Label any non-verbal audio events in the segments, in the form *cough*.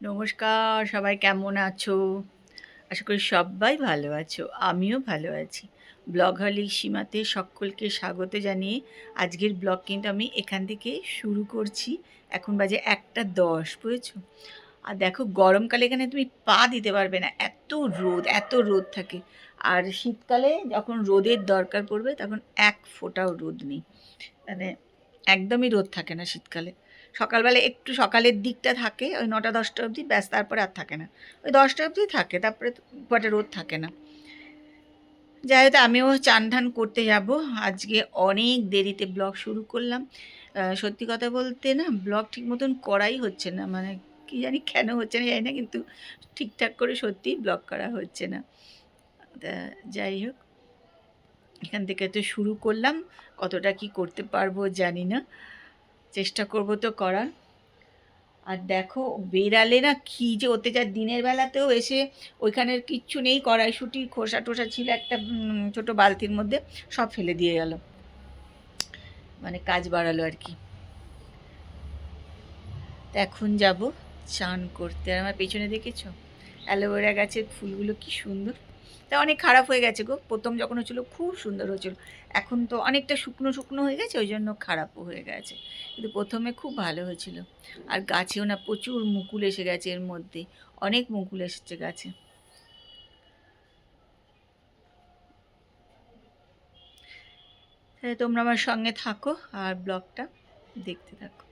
নমস্কার, সবাই কেমন আছো? আশা করি সবাই ভালো আছো, আমিও ভালো আছি। ব্লগ হলি সীমাতে সকলকে স্বাগত জানিয়ে আজকের ব্লগ কিন্তু আমি এখান থেকে শুরু করছি। এখন বাজে একটা দশ, বুঝেছ? আর দেখো, গরমকালে এখানে তুমি পা দিতে পারবে না, এত রোদ এত রোদ থাকে। আর শীতকালে যখন রোদের দরকার পড়বে, তখন এক ফোঁটাও রোদ নেই। মানে একদমই রোদ থাকে না শীতকালে। সকালবেলা একটু সকালের দিকটা থাকে, ওই নটা, দশটা অবধি, ব্যাস, তারপরে আর থাকে না। ওই দশটা অবধি থাকে, তারপরে কটা রোদ থাকে না। যাই হোক, আমিও চান ধান করতে যাব। আজকে অনেক দেরিতে ব্লগ শুরু করলাম। সত্যি কথা বলতে না, ব্লগ ঠিক মতন করাই হচ্ছে না। মানে কি জানি কেন হচ্ছে না, জানি না, কিন্তু ঠিকঠাক করে সত্যিই ব্লগ করা হচ্ছে না। যাই হোক, এখান থেকে তো শুরু করলাম। কতটা কি করতে পারব জানি না। চেষ্টা করব তো করার। আর দেখো, বেড়ালে না কী যে অত্যাচার। দিনের বেলাতেও এসে ওইখানের কিচ্ছু নেই, কড়াইশুটি, খোসা টোসা ছিল একটা ছোট বালতির মধ্যে, সব ফেলে দিয়ে গেল। মানে কাজ বাড়ালো আর কি। তা এখন যাব চান করতে। আর আমার পেছনে দেখেছ? অ্যালোভেরা গাছের ফুলগুলো কি সুন্দর। তা অনেক খারাপ হয়ে গেছে গো। প্রথম যখন হচ্ছিল খুব সুন্দর হচ্ছিল এখন তো অনেকটা শুকনো শুকনো হয়ে গেছে, ওই জন্য খারাপও হয়ে গেছে। কিন্তু প্রথমে খুব ভালো হয়েছিল। আর গাছেও না প্রচুর মুকুল এসে গেছে এর মধ্যে। অনেক মুকুল এসেছে গাছে। তাহলে তোমরা আমার সঙ্গে থাকো আর ব্লগটা দেখতে থাকো।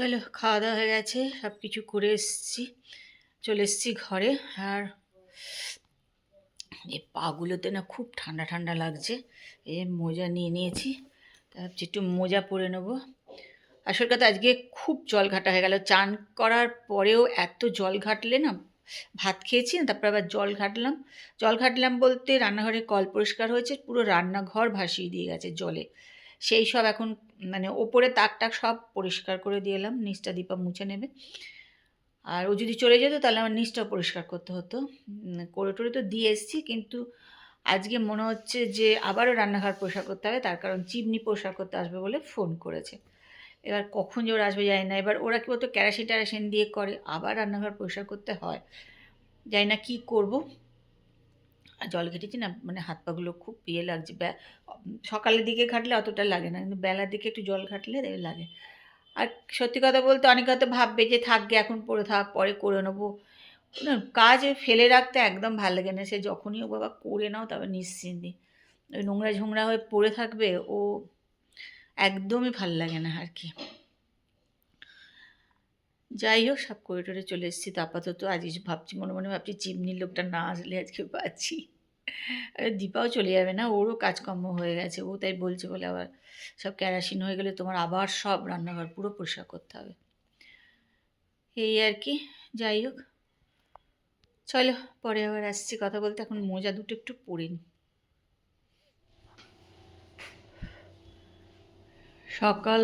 চলো খাওয়া দাওয়া হয়ে গেছে সব কিছু করে এসেছি। চলে এসেছি ঘরে আর এই পাগুলোতে না খুব ঠান্ডা ঠান্ডা লাগছে, এই মোজা নিয়ে নিয়েছি ভাবছি একটু মোজা পরে নেব। আসল কথা আজকে খুব জল ঘাটা হয়ে গেল, চান করার পরেও এত জল ঘাটলে না ভাত খেয়েছি না, তারপর আবার জল ঘাটলাম। জল ঘাটলাম বলতে রান্নাঘরে কল পরিষ্কার হয়েছে, পুরো রান্নাঘর ভাসিয়ে দিয়ে গেছে জলে। সেই সব এখন মানে ওপরে তাক টাক সব পরিষ্কার করে দিয়ে এলাম, নিচটা দীপা মুছে নেবে। আর ও যদি চলে যেত তাহলে আমার নিচটাও পরিষ্কার করতে হতো। করে টরে তো দিয়ে এসেছি, কিন্তু আজকে মনে হচ্ছে যে আবারও রান্নাঘর পরিষ্কার করতে হবে, তার কারণ চিমনি পরিষ্কার করতে আসবে বলে ফোন করেছে। এবার কখন যে ওরা আসবে জানি না, এবার ওরা কি বলতো ক্যারাসিন ট্যারাসিন দিয়ে করে, আবার রান্নাঘর পরিষ্কার করতে হয়। জানি না কী করব। জল ঘেটেছি না মানে হাত পাগুলো খুব ইয়ে লাগছে। সকালের দিকে ঘাটলে অতটা লাগে না, কিন্তু বেলার দিকে একটু জল ঘাটলে লাগে। আর সত্যি কথা বলতে অনেকে হয়তো ভাববে যে থাকবে এখন পড়ে থাক, পরে করে নেব। কাজ ফেলে রাখতে একদম ভালো লাগে না, সে যখনই ও বাবা করে নাও, তবে নিশ্চিন্তে। ওই নোংরা ঝোংরা হয়ে পড়ে থাকবে, ও একদমই ভালো লাগে না আর কি। যাই হোক সব করে টরে চলে এসেছি। তো আপাতত আজ ভাবছি, মনে মনে ভাবছি চিমনির লোকটা না আসলে আজকে পাচ্ছি। আরে দীপাও চলে যাবে না, ওরও কাজকর্ম হয়ে গেছে। ও তাই বলছে বলে আবার সব ক্যারাসিন হয়ে গেলে তোমার আবার সব রান্নাঘর পুরো পরিষ্কার করতে হবে। এই আর কি যাই হোক চলো, পরে আবার আসছি কথা বলতে। এখন মোজা দুটো একটু পরে নি। সকাল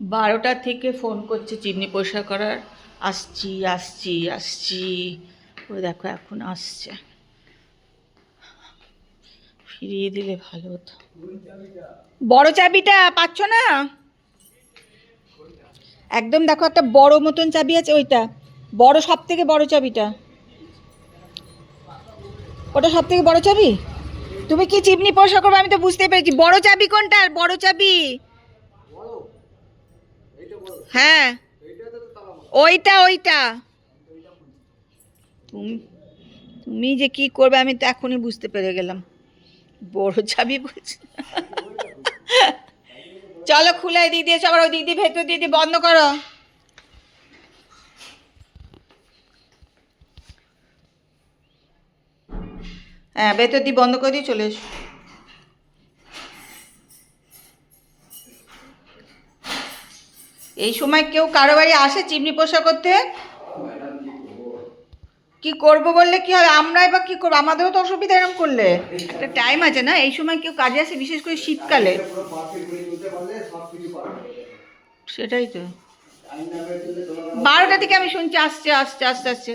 বারোটা থেকে ফোন করছে, চিমনি পরিষ্কার করার। আসছি আসছি আসছি। ও দেখো, এখন আসছে। ফিরিয়ে দিলে ভালো হতো। বড় চাবিটা পাচ্ছ না? একদম দেখো, একটা বড় মতন চাবি আছে ওইটা। বড় সব থেকে বড় চাবিটা। ওটা সব থেকে বড় চাবি? তুমি কি চিমনি পয়সা করবে? আমি তো বুঝতেই পেরেছি। বড় চাবি কোনটা? বড় চাবি? হ্যাঁ। ওইটা ওইটা। তুমি তুমি যে কি করবে আমি তো এখনই বুঝতে পেরে গেলাম। বড় চাবি বলছি চলো খুলে দিক দিয়ে সবার ওই দিক দিয়ে ভেতর দিয়ে বন্ধ করো। হ্যাঁ ভেতর দিয়ে বন্ধ করে দিয়ে চলে এসো। এই সময় কেউ কারও বাড়ি আসে চিমনি পোষা করতে? কি করব বললে কি হবে আমরাই বা কি করব? আমাদেরও তো অসুবিধা এরকম করলে। একটা টাইম আছে না? এই সময় কেউ কাজে আসে, বিশেষ করে শীতকালে। সেটাই তো। বারোটা থেকে আমি শুনছি, আসছে আসছে আসছে আসছে।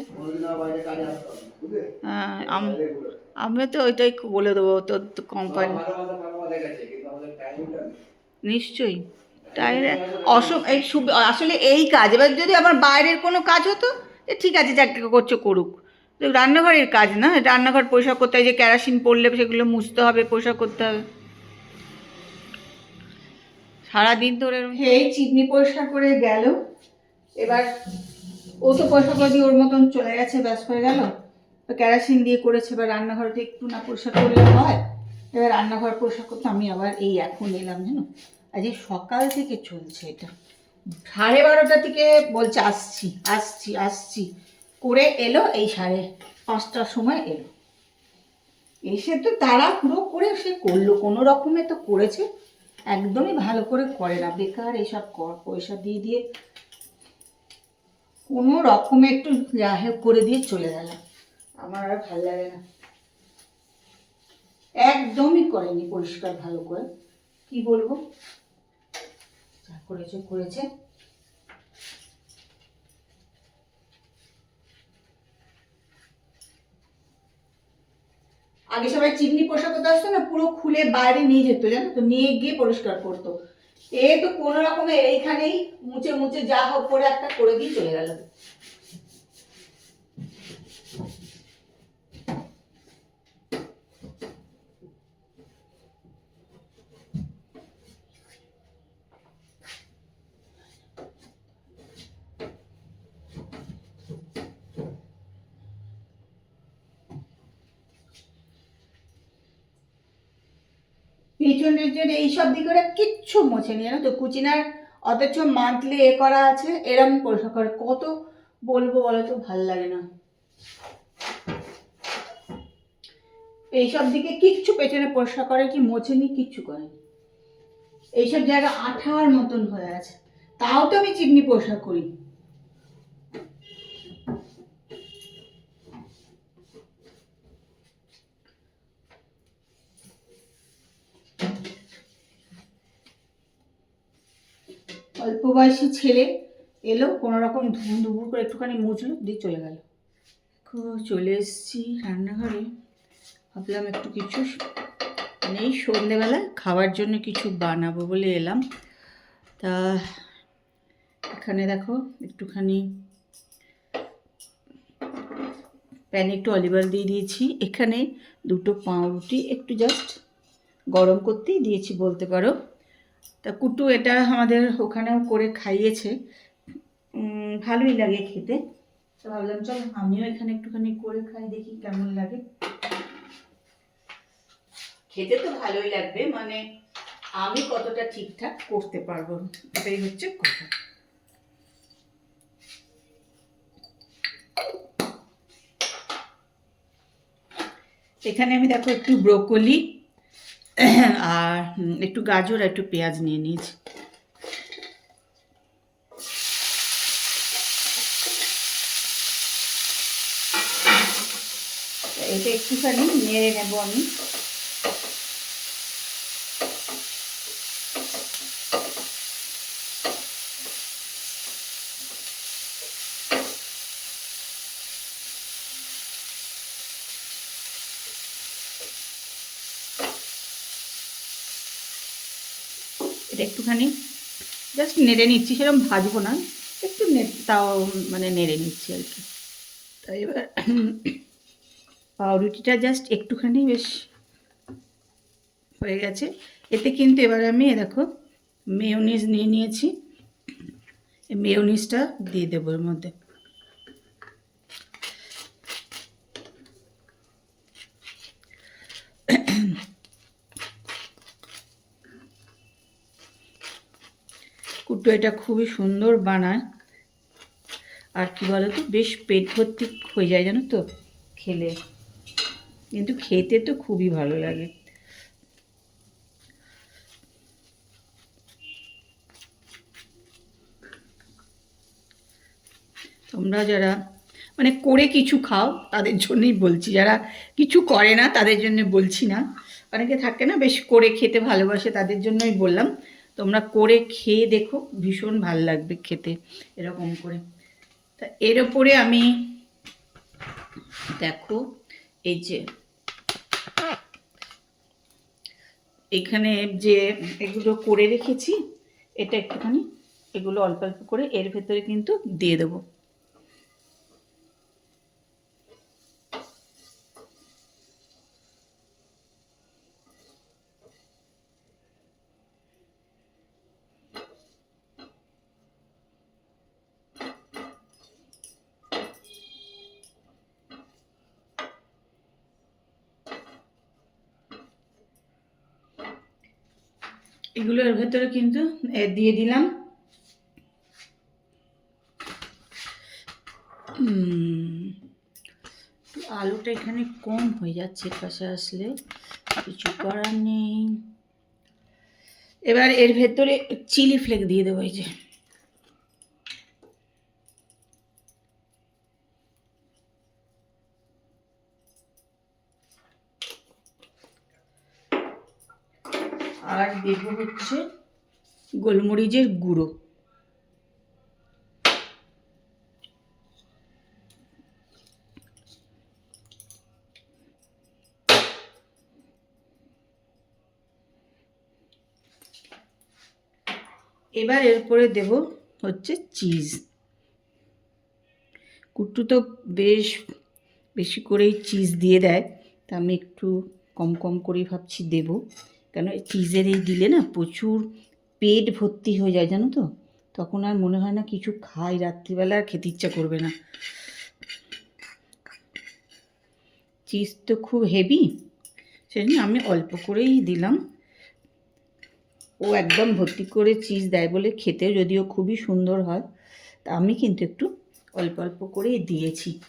হ্যাঁ আম- তো ওইটাই বলে দেবো, তোর কোম্পানি নিশ্চয়ই। এই আসলে এই কাজ। এবার যদি আমার বাইরের কোনো কাজ হতো ঠিক আছে যাকে করছ, করুক। রান্নাঘরের কাজ না? রান্নাঘর পরিষ্কার করতে হয়, যে কেরাসিন পড়লে সেগুলো মুছতে হবে, পরিষ্কার করতে হবে। সারাদিন ধরে এই চিমনি পরিষ্কার করে গেল। এবার ও তো পয়সা করে দিয়ে ওর মতন চলে গেছে ব্যাস হয়ে গেল। তো কেরাসিন দিয়ে করেছে, এবার রান্নাঘরটা একটু না পরিষ্কার করলে হয়। এবার রান্নাঘর পরিষ্কার করতে আমি আবার এই এখন এলাম, জানো? আজ এই সকাল থেকে চলছে এটা। সাড়ে বারোটা থেকে বলছে, আসছি আসছি আসছি। করে এলো, এই সাড়ে পাঁচটার সময় এলো। এসে তো তারা পুরো করে সে করল, কোনো রকমে তো করেছে। একদমই ভালো করে করে না, বেকার এইসব কর, পয়সা দিয়ে দিয়ে। কোনো রকমে একটু যা করে দিয়ে চলে গেলাম। আমার আর ভালো লাগে না। একদমই করেনি পরিষ্কার ভালো করে। কি বলব? যা করেছে করেছে। আগে সবাই চিমনি পোশাক করতে আসতো না, পুরো খুলে বাইরে নিয়ে যেত, জানো তো? নিয়ে গিয়ে পরিষ্কার করতো। এ তো কোনো রকমে এইখানেই মুছে মুছে যা হোক করে একটা করে দিয়ে চলে গেল। টিছন এইসব দিকে ওরা কিচ্ছু মোছেনি, জানো তো? কুচিনার অথচ মান্থলি এ করা আছে, এরম পরিষ্কার করে কত বলব বলো তো, ভালো লাগে না। এইসব দিকে কিচ্ছু পেছনে পরিষ্কার করে কি, মোছেনি, কিচ্ছু করে এইসব জায়গা আঠার মতন হয়ে আছে। তাও তো আমি চিমনি পরিষ্কার করি। অল্প বয়সী ছেলে এলো, কোনো রকম ধুম ধুবুর করে একটুখানি মুছলো, দিয়ে চলে গেল। চলে এসেছি রান্নাঘরে। ভাবলাম একটু কিছু মানে এই খাওয়ার জন্য কিছু বানাবো বলে এলাম। তা এখানে দেখো, একটুখানি প্যানে একটু অলিভ অয়েল দিয়ে দিয়েছি। এখানে দুটো পাউরুটি, একটু জাস্ট গরম করতেই দিয়েছি বলতে পারো। তা কুটু এটা আমাদের ওখানেও করে খাইয়েছে। ভালোই লাগে খেতে। তো ভাবলাম চল আমিও এখানে একটুখানি করে খাই দেখি কেমন লাগে। খেতে তো ভালোই লাগবে মানে আমি কতটা ঠিকঠাক করতে পারব এটাই হচ্ছে কথা। এখানে আমি দেখো একটু ব্রোকলি আর একটু গাজর আর একটু পেঁয়াজ নিয়ে নিয়েছি। এটা একটুখানি নেড়ে নেব আমি। এটা একটুখানি জাস্ট নেড়ে নিচ্ছি সেরকম ভাজবো না, একটু তাও মানে নেড়ে নিচ্ছি আর কি। তো এবার পাউরুটিটা জাস্ট একটুখানি বেশ হয়ে গেছে। এতে কিন্তু এবার আমি দেখো মেয়োনিজ নিয়ে নিয়েছি। মেয়োনিজটা দিয়ে দেবো এর মধ্যে। কুট্টু এটা খুবই সুন্দর বানায়। আর কি বলো তো বেশ পেট ভর্তি হয়ে যায় জানো তো খেলে। কিন্তু খেতে তো খুবই ভালো লাগে। তোমরা যারা মানে করে কিছু খাও, তাদের জন্যই বলছি। যারা কিছু করে না, তাদের জন্য বলছি না। অনেকে থাকে না, বেশ করে খেতে ভালোবাসে, তাদের জন্যই বললাম। তোমরা করে খেয়ে দেখো, ভীষণ ভালো লাগবে খেতে, এরকম করে। তা এর ওপরে আমি দেখো, এই যে, এখানে যে এগুলো করে রেখেছি, এটা একটুখানি, এগুলো অল্প অল্প করে এর ভেতরে কিন্তু দিয়ে দেবো। এগুলো এর ভেতরে কিন্তু দিয়ে দিলাম। আলুটা এখানে কম হয়ে যাচ্ছে পাশে আসলে, কিছু করার নেই। এবার এর ভেতরে চিলি ফ্লেক দিয়ে দেবো এই যে আর দেবো হচ্ছে গোলমরিচের গুঁড়ো। এবার এরপরে দেব হচ্ছে চিজ। কুট্টু তো বেশ বেশি করেই চিজ দিয়ে দেয়, তা আমি একটু কম কম করেই ভাবছি দেব। কেন এই চিজের এই দিলে না প্রচুর পেট ভর্তি হয়ে যায় জানো তো? তখন আর মনে হয় না কিছু খাই রাত্রিবেলা আর খেতে ইচ্ছা করবে না। চিজ তো খুব হেভি সেজন্য আমি অল্প করেই দিলাম। ও একদম ভর্তি করে চিজ দেয় বলে খেতে যদিও খুবই সুন্দর হয়, তা আমি কিন্তু একটু অল্প অল্প করেই দিয়েছি।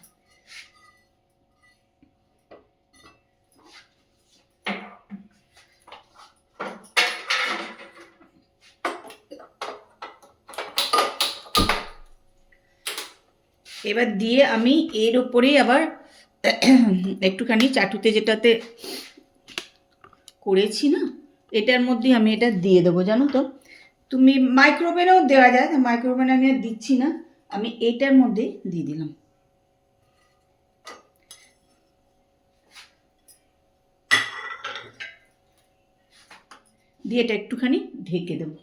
এবার দিয়ে আমি এর ওপরেই আবার একটুখানি চাটুতে যেটাতে করেছি না, এটার মধ্যে আমি এটা দিয়ে দেবো, জানো তো? তুমি মাইক্রোওভেনেও দেওয়া যায় মাইক্রোওভেনে আমি আর দিচ্ছি না, আমি এটার মধ্যে দিয়ে দিলাম। দিয়ে এটা একটুখানি ঢেকে দেবো।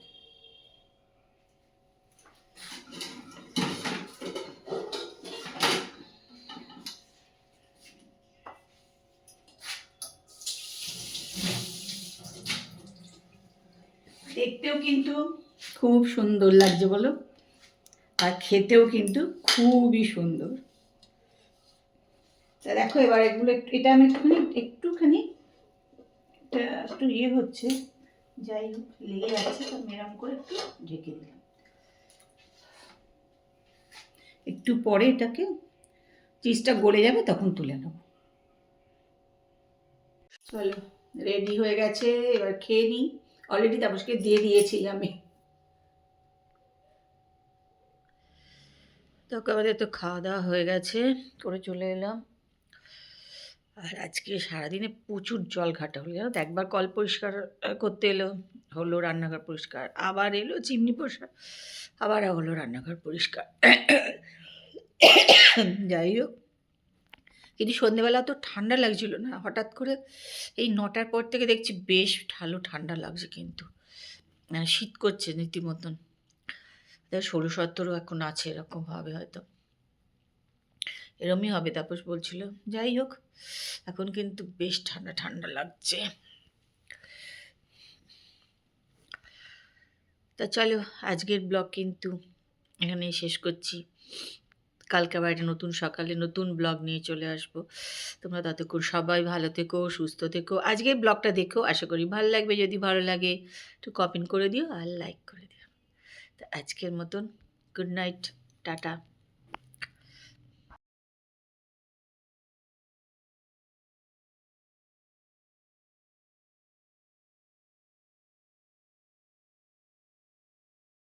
দেখতেও কিন্তু খুব সুন্দর লাগছে বলো। আর খেতেও কিন্তু খুবই সুন্দর। তা দেখো এবার এগুলো এটা আমি একটুখানি একটুখানি, এটা একটু ইয়ে হচ্ছে, যাই হোক, লেগে যাচ্ছে, তো আমি এরকম করে একটু ঢেকে দিলাম। একটু পরে এটাকে চিজটা গলে যাবে, তখন তুলে নেব। চলো রেডি হয়ে গেছে, এবার খেয়ে নিই। অলরেডি তাপসকে দিয়ে দিয়েছি আমি। তো আমাদের তো খাওয়া দাওয়া হয়ে গেছে, করে চলে এলাম। আর আজকে সারাদিনে প্রচুর জল ঘাটা হলো, জানো তো? একবার কল পরিষ্কার করতে এলো, হলো রান্নাঘর পরিষ্কার। আবার এলো চিমনি পরিষ্কার আবার হলো রান্নাঘর পরিষ্কার। *coughs* যাই হোক কিন্তু সন্ধেবেলা তো ঠান্ডা লাগছিল না। হঠাৎ করে এই নটার পর থেকে দেখছি বেশ ভালো ঠান্ডা লাগছে কিন্তু। মানে শীত করছে রীতিমতন। ষোলো সত্তরও এখন আছে এরকম হবে হয়তো। এরমই হবে, তাপস বলছিল। যাই হোক, এখন কিন্তু বেশ ঠান্ডা ঠান্ডা লাগছে। তা চলো, আজকের ব্লগ কিন্তু এখানেই শেষ করছি। কালকে আবার একটা নতুন সকালে নতুন ব্লগ নিয়ে চলে আসব। তোমরা ততক্ষণ সবাই ভালো থেকো, সুস্থ থেকো। আজকে ব্লগটা দেখো, আশা করি ভালো লাগবে। যদি ভালো লাগে, একটু কপিন করে দিও আর লাইক করে দিও। তো আজকের মতন গুড নাইট টাটা।